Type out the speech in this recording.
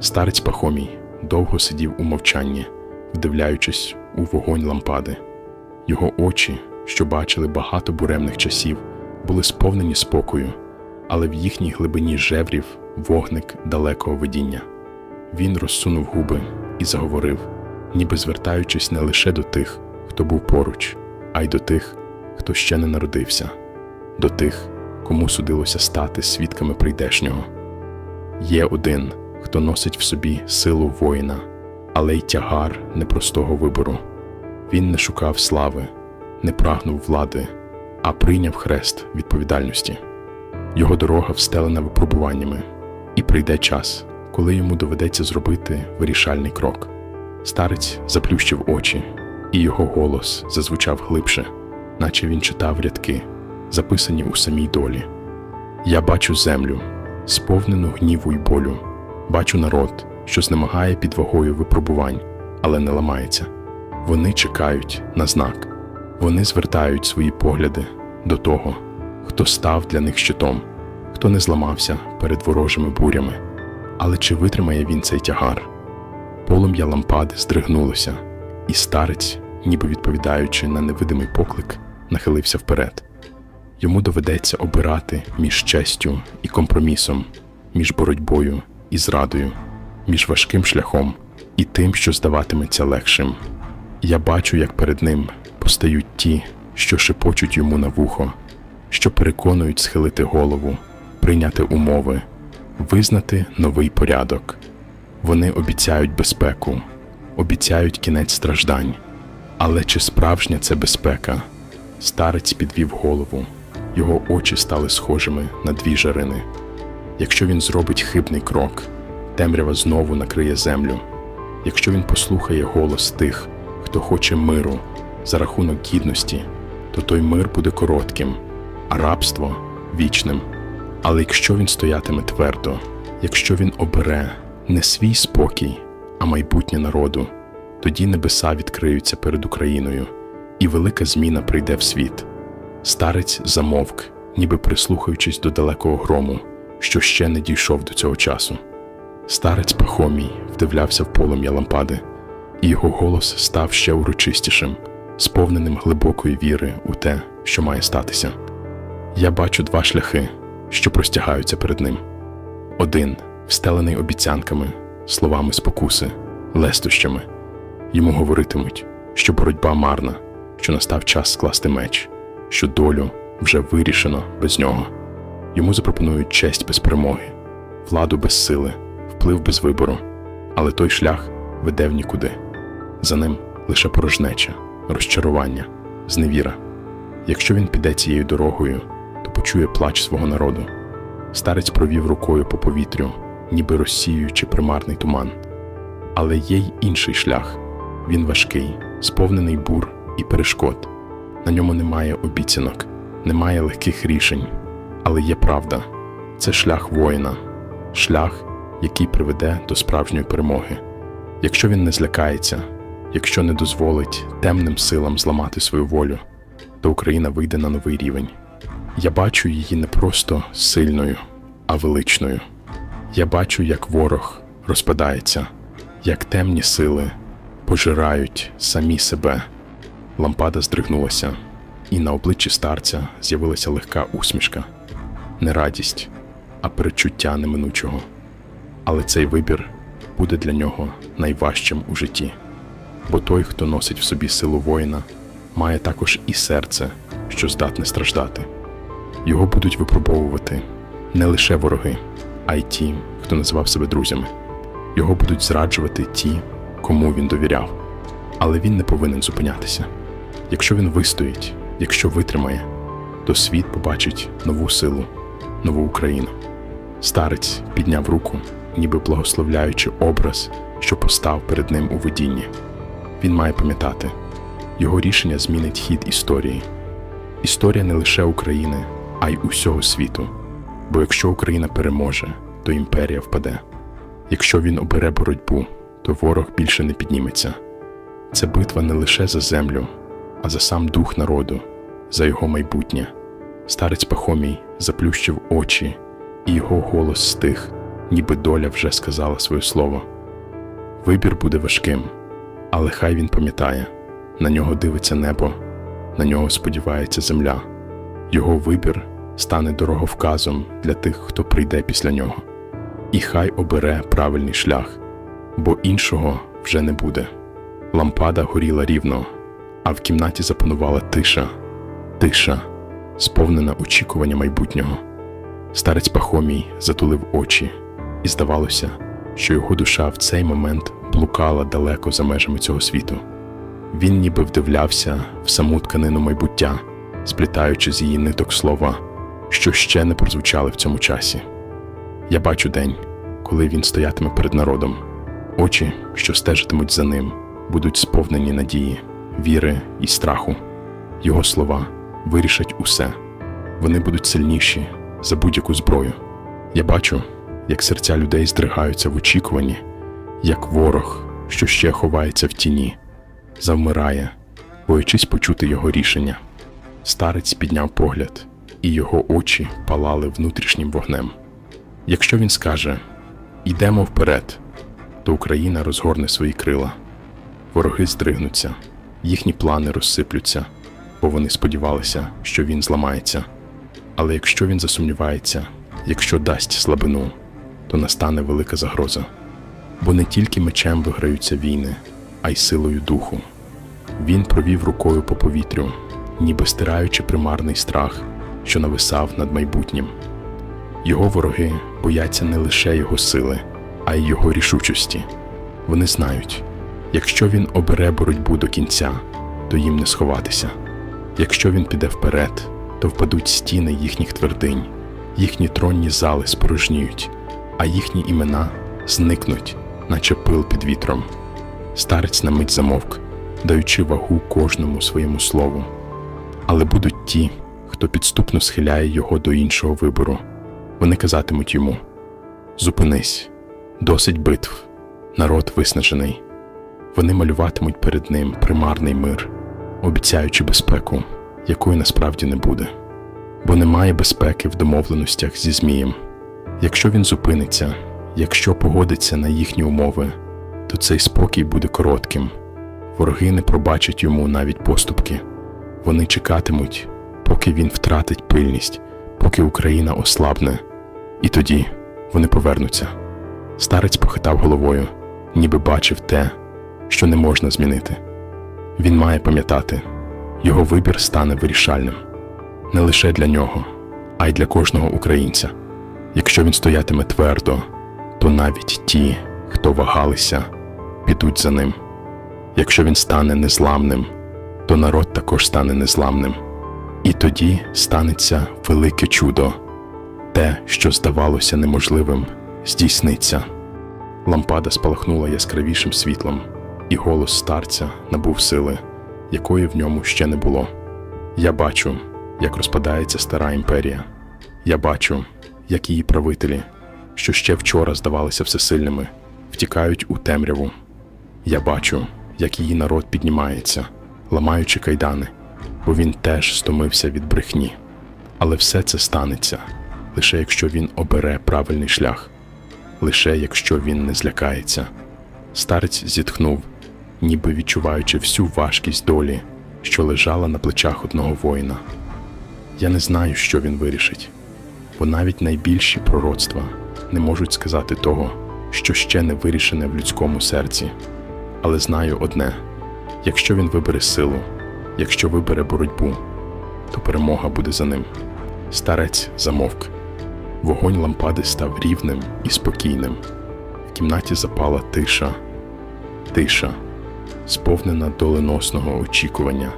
Старець Пахомій довго сидів у мовчанні, вдивляючись у вогонь лампади. Його очі, що бачили багато буремних часів, були сповнені спокою, але в їхній глибині жеврів вогник далекого видіння. Він розсунув губи і заговорив, ніби звертаючись не лише до тих, хто був поруч, а й до тих, хто ще не народився, до тих, кому судилося стати свідками прийдешнього. Є один, хто носить в собі силу воїна, але й тягар непростого вибору. Він не шукав слави, не прагнув влади, а прийняв хрест відповідальності. Його дорога встелена випробуваннями, і прийде час, коли йому доведеться зробити вирішальний крок. Старець заплющив очі, і його голос зазвучав глибше, наче він читав рядки, записані у самій долі. Я бачу землю, сповнену гніву й болю, бачу народ, що знемагає під вагою випробувань, але не ламається. Вони чекають на знак, вони звертають свої погляди до того, хто став для них щитом, хто не зламався перед ворожими бурями. Але чи витримає він цей тягар? Полум'я лампади здригнулося, і старець, ніби відповідаючи на невидимий поклик, нахилився вперед. Йому доведеться обирати між честю і компромісом, між боротьбою і зрадою, між важким шляхом і тим, що здаватиметься легшим. Я бачу, як перед ним постають ті, що шепочуть йому на вухо, що переконують схилити голову, прийняти умови, визнати новий порядок. Вони обіцяють безпеку, обіцяють кінець страждань. Але чи справжня це безпека? Старець підвів голову, його очі стали схожими на дві жарини. Якщо він зробить хибний крок, темрява знову накриє землю. Якщо він послухає голос тих, хто хоче миру за рахунок гідності, то той мир буде коротким, а рабство вічним. Але якщо він стоятиме твердо, якщо він обере не свій спокій, а майбутнє народу, тоді небеса відкриються перед Україною, і велика зміна прийде в світ. Старець замовк, ніби прислухаючись до далекого грому, що ще не дійшов до цього часу. Старець Пахомій вдивлявся в полум'я лампади, і його голос став ще урочистішим, сповненим глибокої віри у те, що має статися. Я бачу два шляхи, що простягаються перед ним. Один встелений обіцянками, словами спокуси, лестощами. Йому говоритимуть, що боротьба марна, що настав час скласти меч, що долю вже вирішено без нього. Йому запропонують честь без перемоги, владу без сили, вплив без вибору, але той шлях веде в нікуди. За ним лише порожнеча, розчарування, зневіра. Якщо він піде цією дорогою, то почує плач свого народу. Старець провів рукою по повітрю, ніби розсіюючи примарний туман. Але є й інший шлях. Він важкий, сповнений бур і перешкод. На ньому немає обіцянок, немає легких рішень, але є правда. Це шлях воїна, шлях, який приведе до справжньої перемоги. Якщо він не злякається, якщо не дозволить темним силам зламати свою волю, то Україна вийде на новий рівень. Я бачу її не просто сильною, а величною. Я бачу, як ворог розпадається, як темні сили пожирають самі себе. Лампада здригнулася, і на обличчі старця з'явилася легка усмішка, не радість, а перечуття неминучого. Але цей вибір буде для нього найважчим у житті, бо той, хто носить в собі силу воїна, має також і серце, що здатне страждати. Його будуть випробовувати не лише вороги, а й ті, хто називав себе друзями. Його будуть зраджувати ті, кому він довіряв. Але він не повинен зупинятися. Якщо він вистоїть, якщо витримає, то світ побачить нову силу, нову Україну. Старець підняв руку, ніби благословляючи образ, що постав перед ним у видінні. Він має пам'ятати, його рішення змінить хід історії. Історія не лише України, а й усього світу. Бо якщо Україна переможе, то імперія впаде. Якщо він обере боротьбу, то ворог більше не підніметься. Це битва не лише за землю, а за сам дух народу, за його майбутнє. Старець Пахомій заплющив очі, і його голос стих, ніби доля вже сказала своє слово. Вибір буде важким, але хай він пам'ятає, на нього дивиться небо, на нього сподівається земля. Його вибір стане дороговказом для тих, хто прийде після нього. І хай обере правильний шлях, бо іншого вже не буде. Лампада горіла рівно, а в кімнаті запанувала тиша, тиша, сповнена очікування майбутнього. Старець Пахомій затулив очі, і здавалося, що його душа в цей момент блукала далеко за межами цього світу. Він ніби вдивлявся в саму тканину майбуття, сплітаючи з її ниток слова, що ще не прозвучали в цьому часі. Я бачу день, коли він стоятиме перед народом. Очі, що стежитимуть за ним, будуть сповнені надії, віри і страху. Його слова вирішать усе. Вони будуть сильніші за будь-яку зброю. Я бачу, як серця людей здригаються в очікуванні, як ворог, що ще ховається в тіні, завмирає, боячись почути його рішення. Старець підняв погляд, і його очі палали внутрішнім вогнем. Якщо він скаже Ідемо вперед, то Україна розгорне свої крила. Вороги здригнуться, їхні плани розсиплються, бо вони сподівалися, що він зламається. Але якщо він засумнівається, якщо дасть слабину, то настане велика загроза. Бо не тільки мечем виграються війни, а й силою духу. Він провів рукою по повітрю, ніби стираючи примарний страх, що нависав над майбутнім. Його вороги бояться не лише його сили, а й його рішучості. Вони знають, якщо він обере боротьбу до кінця, то їм не сховатися. Якщо він піде вперед, то впадуть стіни їхніх твердинь, їхні тронні зали спорожніють, а їхні імена зникнуть, наче пил під вітром. Старець на мить замовк, даючи вагу кожному своєму слову. Але будуть ті, хто підступно схиляє його до іншого вибору. Вони казатимуть йому: Зупинись, досить битв, народ виснажений. Вони малюватимуть перед ним примарний мир, обіцяючи безпеку, якої насправді не буде. Бо немає безпеки в домовленостях зі Змієм. Якщо він зупиниться, якщо погодиться на їхні умови, то цей спокій буде коротким. Вороги не пробачать йому навіть поступки. Вони чекатимуть, поки він втратить пильність, поки Україна ослабне, і тоді вони повернуться. Старець похитав головою, ніби бачив те, що не можна змінити. Він має пам'ятати, його вибір стане вирішальним не лише для нього, а й для кожного українця. Якщо він стоятиме твердо, то навіть ті, хто вагалися, підуть за ним. Якщо він стане незламним, то народ також стане незламним. І тоді станеться велике чудо. Те, що здавалося неможливим, здійсниться. Лампада спалахнула яскравішим світлом, і голос старця набув сили, якої в ньому ще не було. Я бачу, як розпадається стара імперія. Я бачу, як її правителі, що ще вчора здавалися всесильними, втікають у темряву. Я бачу, як її народ піднімається, ламаючи кайдани, бо він теж стомився від брехні. Але все це станеться лише якщо він обере правильний шлях, лише якщо він не злякається. Старець зітхнув, ніби відчуваючи всю важкість долі, що лежала на плечах одного воїна. Я не знаю, що він вирішить, бо навіть найбільші пророцтва не можуть сказати того, що ще не вирішене в людському серці. Але знаю одне: якщо він вибере силу, якщо вибере боротьбу, то перемога буде за ним. Старець замовк. Вогонь лампади став рівним і спокійним. В кімнаті запала тиша, тиша, сповнена доленосного очікування.